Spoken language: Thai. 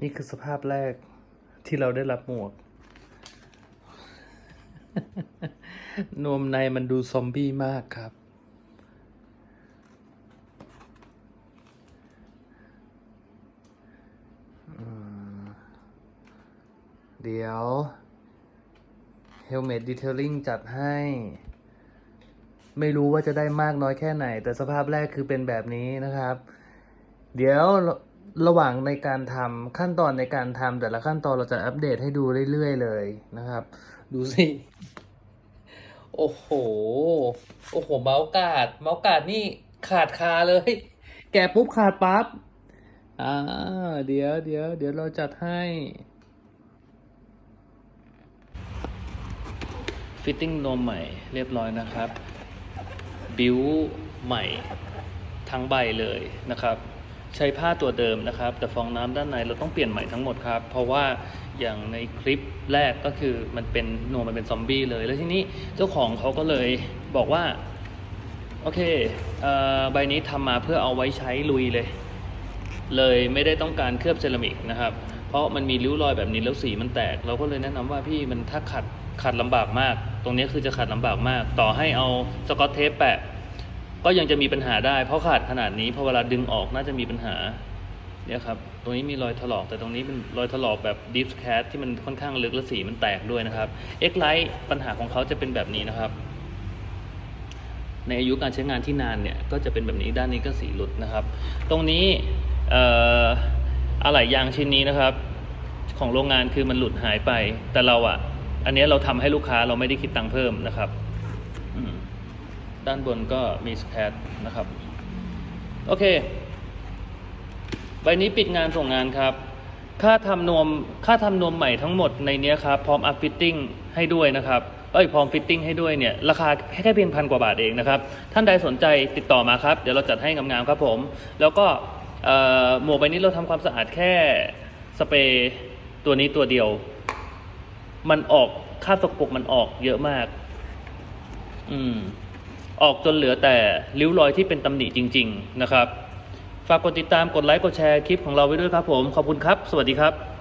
นี่คือสภาพแรกที่เราได้รับหมวก นวมในมันดูซอมบี้มากครับ เดี๋ยว Helmet Detailing จัดให้ ไม่รู้ว่าจะได้มากน้อยแค่ไหน แต่สภาพแรกคือเป็นแบบนี้นะครับ เดี๋ยว ระหว่างในการทำขั้นตอนในการทำแต่ละขั้นตอนเราจะอัปเดตให้ดูเรื่อยๆเลยนะครับ ดูสิ โอ้โห โอ้โห เมาส์กาด เมาส์กาดนี่ขาดคาเลย แกปุ๊บขาดปั๊บอ่าเดี๋ยวเดี๋ยวเดี๋ยวเราจัดให้ ฟิตติ้งนมใหม่เรียบร้อยนะครับ บิวใหม่ทั้งใบเลยนะครับ ใช้ผ้าตัวเดิมนะครับ แต่ฟองน้ำด้านในเราต้องเปลี่ยนใหม่ทั้งหมดครับ เพราะว่าอย่างในคลิปแรกก็คือมันเป็นหนวมมันเป็นซอมบี้เลย แล้วทีนี้เจ้าของเขาก็เลยบอกว่า โอเคเอ่อใบนี้ทำมาเพื่อเอาไว้ใช้ลุยเลย เลยไม่ได้ต้องการเคลือบเซรามิกนะครับ เพราะมันมีริ้วรอยแบบนี้แล้วสีมันแตก เราก็เลยแนะนำว่าพี่มันถ้าขัดขัดลำบากมาก ตรงนี้คือจะขัดลำบากมาก ต่อให้เอาสกอตเทปแปะ ก็ยังจะมีปัญหาได้เพราะขาดขนาดนี้พอเวลาดึงออกน่าจะมีปัญหาเนี่ยครับ ตรงนี้มีรอยถลอก แต่ตรงนี้เป็นรอยถลอกแบบ deep cat ที่มันค่อนข้างลึกและสีมันแตกด้วยนะครับ X Lite ปัญหาของเขาจะเป็นแบบนี้นะครับ ในอายุการใช้งานที่นานเนี่ยก็จะเป็นแบบนี้ด้านนี้ก็สีหลุดนะครับ ตรงนี้อะไหล่ยางชิ้นนี้นะครับ ของโรงงานคือมันหลุดหายไปแต่เราอะอันนี้เราทำให้ลูกค้าเราไม่ได้คิดตังค์เพิ่มนะครับ ด้านบนก็มีสแครนะครับ โอเค ใบนี้ปิดงานส่งงานครับ ค่าทำนวมค่าทำนวมใหม่ทั้งหมดในนี้ครับ พร้อมอัพฟิตติ้งให้ด้วยนะครับ เอ้ย พร้อมฟิตติ้งให้ด้วยเนี่ย ราคาแค่เพียงพันกว่าบาทเองนะครับ ท่านใดสนใจติดต่อมาครับ เดี๋ยวเราจัดให้งามๆครับผม แล้วก็หมวกใบนี้เราทำความสะอาดแค่สเปรย์ตัวนี้ตัวเดียว มันออกค่าสกปรกมันออกเยอะมาก อืม ออกจนเหลือแต่ริ้วรอยที่เป็นตำหนิจริง ๆ นะครับ ฝากกดติดตามกดไลค์กดแชร์คลิปของเราไว้ด้วยครับผม ขอบคุณครับ สวัสดีครับ